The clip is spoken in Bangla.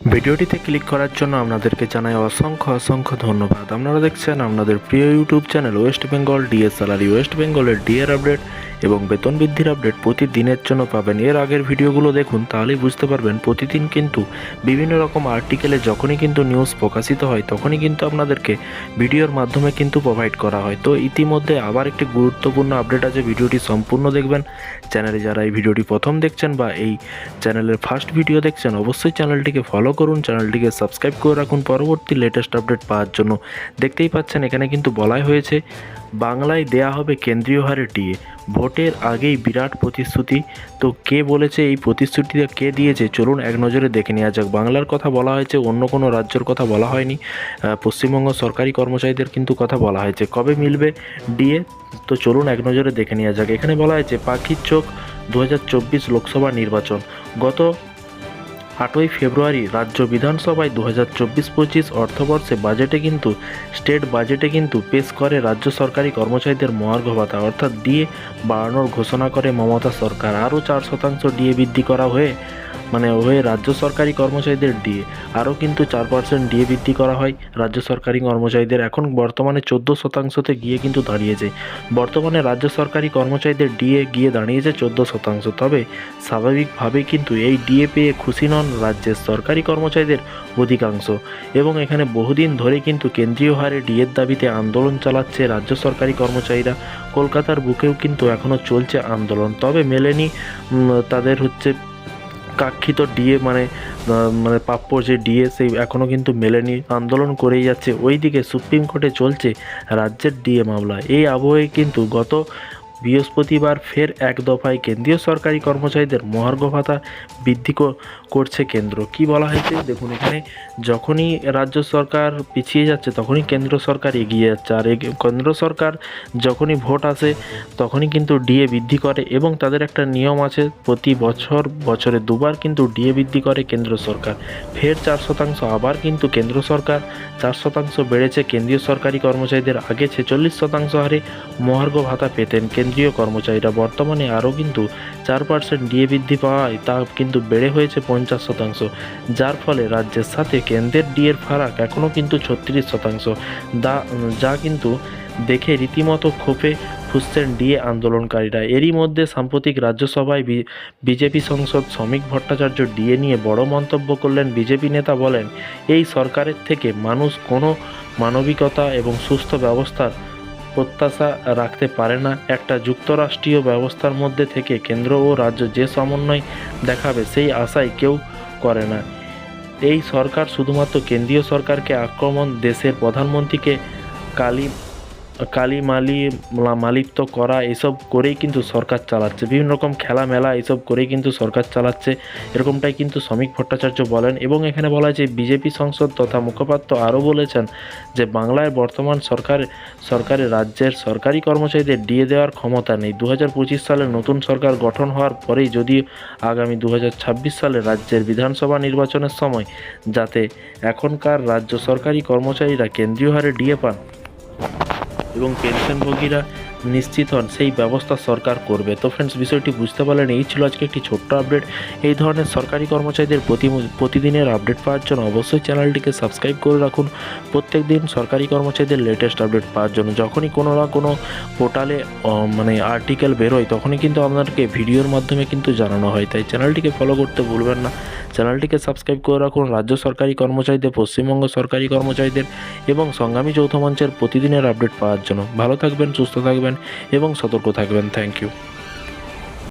ভিডিওটিতে ক্লিক করার জন্য আপনাদেরকে জানাই অসংখ্য অসংখ্য ধন্যবাদ। আপনারা দেখছেন আপনাদের প্রিয় YouTube channel West Bengal DSLR salary West বেঙ্গলের ডিএর আপডেট এবং বেতন বৃদ্ধির আপডেট প্রতিদিনের জন্য পাবেন। এর আগের ভিডিওগুলো দেখুন, তাহলেই বুঝতে পারবেন প্রতিদিন কিন্তু বিভিন্ন রকম আর্টিকেলে যখনই কিন্তু নিউজ প্রকাশিত হয়, তখনই কিন্তু আপনাদেরকে ভিডিওর মাধ্যমে কিন্তু প্রোভাইড করা হয়। তো ইতিমধ্যে আবার একটি গুরুত্বপূর্ণ আপডেট আছে, ভিডিওটি সম্পূর্ণ দেখবেন। চ্যানেলে যারা এই ভিডিওটি প্রথম দেখছেন বা এই চ্যানেলের ফার্স্ট ভিডিও দেখছেন, অবশ্যই চ্যানেলটিকে ফলো করুন, চ্যানেলটিকে সাবস্ক্রাইব করে রাখুন। পরবর্তী লেটেস্ট আপডেট পাওয়ার জন্য দেখতেই পাচ্ছেন, এখানে কিন্তু বলাই হয়েছে বাংলায় দেয়া হবে কেন্দ্রীয় হারে ডিএ ভোটের আগেই বিরাট প্রতিশ্রুতি। তো কে বলেছে এই প্রতিশ্রুতিটা কে দিয়েছে? চলুন এক নজরে দেখে নেওয়া যাক। বাংলার কথা বলা হয়েছে, অন্য কোনো রাজ্যের কথা বলা হয়নি। পশ্চিমবঙ্গ সরকারি কর্মচারীদের কিন্তু কথা বলা হয়েছে। কবে মিলবে ডিএ তো চলুন এক নজরে দেখে নেওয়া যাক। এখানে বলা হয়েছে, পাখির চোখ দু হাজার চব্বিশ লোকসভা নির্বাচন। গত আটই ফেব্রুয়ারি রাজ্য বিধানসভায় দু হাজার চব্বিশ পঁচিশ অর্থবর্ষে বাজেটে কিন্তু, স্টেট বাজেটে কিন্তু পেশ করে রাজ্য সরকারি কর্মচারীদের মহার্ঘ ভাতা, অর্থাৎ ডিএ বাড়ানোর ঘোষণা করে মমতা সরকার। আরও চার শতাংশ ডিএ বৃদ্ধি করা হয়ে মানে হয়ে রাজ্য সরকারি কর্মচারীদের ডিএ আরও কিন্তু চার পার্সেন্ট ডিএ বৃদ্ধি করা হয় রাজ্য সরকারি কর্মচারীদের। এখন বর্তমানে চোদ্দ শতাংশতে গিয়ে কিন্তু দাঁড়িয়েছে। বর্তমানে রাজ্য সরকারি কর্মচারীদের ডিএ গিয়ে দাঁড়িয়েছে চোদ্দ শতাংশ। তবে স্বাভাবিকভাবেই কিন্তু এই ডিএ পেয়ে খুশি নন রাজ্যের সরকারি কর্মচারীদের অধিকাংশ। এবং এখানে বহুদিন ধরে কিন্তু কেন্দ্রীয় হারে ডিএর দাবিতে আন্দোলন চালাচ্ছে রাজ্য সরকারি কর্মচারীরা। কলকাতার বুকেও কিন্তু এখনও চলছে আন্দোলন। তবে মেলেনি তাদের হচ্ছে কাক্ষিত ডিএ মানে মানে প্রাপ্য যে ডিএ সেই এখনও কিন্তু মেলেনি। আন্দোলন করেই যাচ্ছে। ওইদিকে সুপ্রিম কোর্টে চলছে রাজ্যের ডিএ মামলা। এই আবহে কিন্তু গত বৃহস্পতিবার ফের এক দফায় কেন্দ্রীয় সরকারি কর্মচারীদের মহার্ঘ ভাতা বৃদ্ধি কর- করছে কেন্দ্র। কি বলা হয়েছে? দেখুন এখানে, যখনই রাজ্য সরকার পিছিয়ে যাচ্ছে, তখনই কেন্দ্র সরকার এগিয়ে যাচ্ছে। আর কেন্দ্র সরকার যখনই ভোট আসে, তখনই কিন্তু ডিএ বৃদ্ধি করে এবং তাদের একটা নিয়ম আছে, প্রতি বছর, বছরে দুবার কিন্তু ডিএ বৃদ্ধি করে কেন্দ্র সরকার। ফের চার শতাংশ, আবার কিন্তু কেন্দ্র সরকার চার শতাংশ বেড়েছে। কেন্দ্রীয় সরকারি কর্মচারীদের আগে ছেচল্লিশ শতাংশ হারে মহার্ঘ ভাতা পেতেন। কেন্দ্রীয় কর্মচারীরা বর্তমানে আরও কিন্তু চার পার্সেন্ট ডিএ বৃদ্ধি পাওয়ায় তা কিন্তু বেড়ে হয়েছে পঞ্চাশ শতাংশ। যার ফলে রাজ্যের সাথে কেন্দ্রের ডিএর ফারাক এখনও কিন্তু ছত্রিশ শতাংশ। যা কিন্তু দেখে রীতিমতো ক্ষোভে ফুসছেন ডিএ আন্দোলনকারীরা। এরই মধ্যে সাম্প্রতিক রাজ্যসভায় বিজেপি সংসদ শ্রমিক ভট্টাচার্য ডিএ নিয়ে বড় মন্তব্য করলেন বিজেপি নেতা, বলেন, এই সরকারের থেকে মানুষ কোনো মানবিকতা এবং সুস্থ ব্যবস্থার প্রত্যাশা রাখতে পারে না। একটা যুক্তরাষ্ট্রীয় ব্যবস্থার মধ্যে থেকে কেন্দ্র ও রাজ্য যে সমন্বয় দেখাবে সেই আশায় কেউ করে না। এই সরকার শুধুমাত্র কেন্দ্রীয় সরকারকে আক্রমণ দেশের প্রধানমন্ত্রীকে কালি কালি মালি মালিত্ব করা, এসব করেই কিন্তু সরকার চালাচ্ছে। বিভিন্ন রকম খেলা মেলা এসব করেই কিন্তু সরকার চালাচ্ছে। এরকমটাই কিন্তু শ্রমিক ভট্টাচার্য বলেন এবং এখানে বলা হয় যে বিজেপি সংসদ তথা মুখপাত্র আরও বলেছেন যে, বাংলায় বর্তমান সরকার, সরকারের রাজ্যের সরকারি কর্মচারীদের ডিএ দেওয়ার ক্ষমতা নেই। দু হাজার পঁচিশ সালে নতুন সরকার গঠন হওয়ার পরেই যদি আগামী দু হাজার ছাব্বিশ সালে রাজ্যের বিধানসভা নির্বাচনের সময় যাতে এখনকার রাজ্য সরকারি কর্মচারীরা কেন্দ্রীয় হারে ডিএ পান এবং পেনশনভোগীরা নিশ্চিত হন, সেই ব্যবস্থা সরকার করবে। তো ফ্রেন্ডস বিষয়টি বুঝতে পারলেন, এই ছিল আজকে একটি ছোট্ট আপডেট এই ধরনের সরকারি কর্মচারীদের প্রতি প্রতিদিনের আপডেট পাওয়ার জন্য অবশ্যই চ্যানেলটিকে সাবস্ক্রাইব করে রাখুন। প্রত্যেক দিন সরকারি কর্মচারীদের লেটেস্ট আপডেট পাওয়ার জন্য। যখনই কোনো না কোনো পোর্টালে মানে আর্টিকেল বেরোয়, তখনই কিন্তু আপনাদেরকে ভিডিওর মাধ্যমে কিন্তু জানানো হয়। তাই চ্যানেলটিকে ফলো করতে ভুলবেন না। চ্যানেলটিকে সাবস্ক্রাইব করে রাখুন। রাজ্য সরকারি কর্মচারীদের, পশ্চিমবঙ্গ সরকারি কর্মচারীদের এবং সংগ্রামী যৌথ মঞ্চের প্রতিদিনের আপডেট পাওয়ার জন্য। ভালো থাকবেন, সুস্থ থাকবেন এবং সতর্ক থাকবেন। Thank you